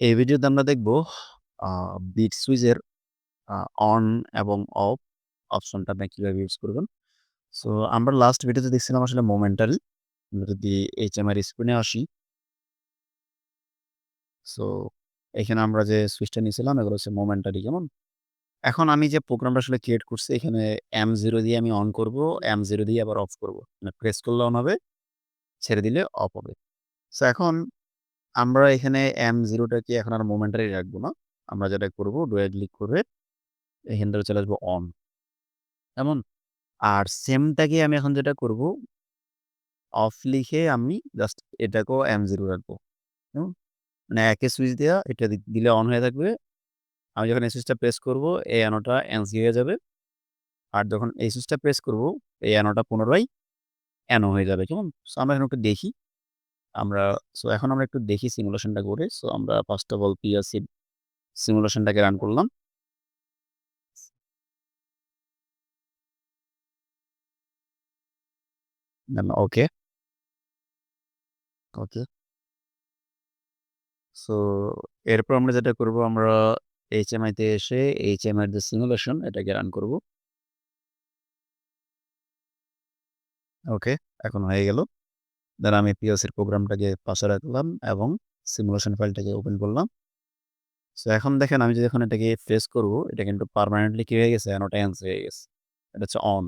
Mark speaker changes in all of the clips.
Speaker 1: এই ভিডিওতে আমরা দেখব বিট সুইচের অন এবং অফ অপশনটা আপনি কীভাবে ইউজ করবেন। সো আমরা লাস্ট ভিডিওতে দেখছিলাম আসলে মোমেন্টারি। আমরা যদি এইচ এম আর স্ক্রিনে আসি সো এখানে আমরা যে সুইচটা নিয়েছিলাম এগুলো হচ্ছে মোমেন্টারি কেমন? এখন আমি যে প্রোগ্রামটা আসলে ক্রিয়েট করছি এখানে এম জিরো দিয়ে আমি অন করব, এম জিরো দিয়ে আবার অফ করব। মানে প্রেস করলে অন হবে, ছেড়ে দিলে অফ হবে। সো এখন আমরা এখানে M0 টাকে এখন আর মোমেন্টারি রাখব না। আমরা যেটা করব ডুয়াল ক্লিক করে এখান থেকে চলে আসব অন। কেমন? আর সেমটাকে আমি এখন যেটা করব অফ লিখে আমি জাস্ট এটাকেও এম জিরো রাখব। কেমন? মানে একই সুইচ দেওয়া এটা দিলে অন হয়ে থাকবে। আমি যখন এই সুইচটা প্রেস করব, এই অ্যানোটা NC হয়ে যাবে। আর যখন এই সুইচটা প্রেস করব, এই অ্যানোটা পুনরায় অ্যানো হয়ে যাবে। কেমন? সো আমরা এখন একটু দেখি। আমরা সো এখন আমরা একটু দেখি সিমুলেশনটা করে। সো আমরা ফার্স্ট অফ অল পিএলসি সিমুলেশনটাকে রান করলাম। ওকে। ওকে। সো এরপর আমরা যেটা করব আমরা এইচএমআই তে এসে এইচএমআই এর সিমুলেশন এটাকে রান করব। ওকে, এখন হয়ে গেল। দেন আমি পিএলসির প্রোগ্রামটাকে পাশে রাখলাম এবং সিমুলেশন ফাইলটাকে ওপেন করলাম। সো এখন দেখেন আমি যদি এখন এটাকে ফেস করব, এটা কিন্তু পার্মানেন্টলি কি হয়ে গেছে? অ্যানোটা এনসি হয়ে গেছে। এটা হচ্ছে অন।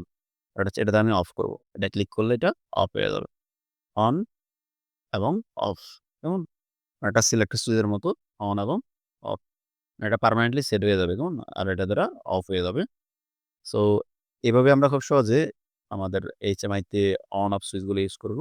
Speaker 1: এটা হচ্ছে, এটাতে আমি অফ করব। এটা ক্লিক করলে এটা অফ হয়ে যাবে। অন এবং অফ। কেমন? একটা সিলেক্টেড সুইচের মতো অন এবং অফ। এটা পার্মানেন্টলি সেট হয়ে যাবে, কেমন? আর এটা দ্বারা অফ হয়ে যাবে। সো এভাবে আমরা খুব সহজে আমাদের এইচএমআই তে অন অফ সুইচগুলো ইউজ করব।